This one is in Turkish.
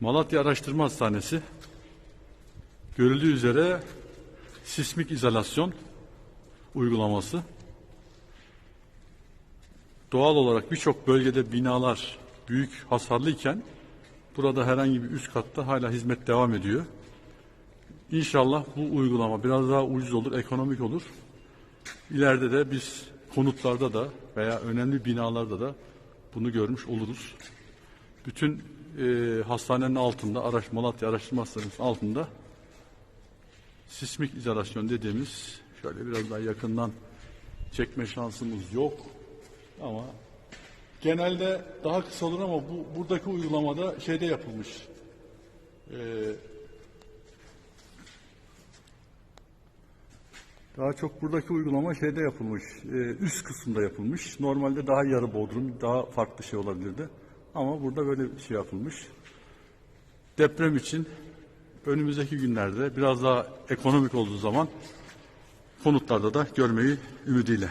Malatya Araştırma Hastanesi görüldüğü üzere sismik izolasyon uygulaması. Doğal olarak birçok bölgede binalar büyük hasarlıyken burada herhangi bir üst katta hala hizmet devam ediyor. İnşallah bu uygulama biraz daha ucuz olur, ekonomik olur. İleride de biz konutlarda da veya önemli binalarda da bunu görmüş oluruz. Bütün e, hastanenin altında, araç, Malatya Araştırma Hastanesi'nin altında sismik izolasyon dediğimiz şöyle biraz daha yakından çekme şansımız yok. Ama genelde daha kısa olur ama bu buradaki uygulamada şeyde yapılmış. Ee, daha çok buradaki uygulama şeyde yapılmış. e, üst kısımda yapılmış. Normalde daha yarı bodrum, daha farklı şey olabilirdi. Ama burada böyle bir şey yapılmış. Deprem için önümüzdeki günlerde biraz daha ekonomik olduğu zaman konutlarda da görmeyi ümidiyle.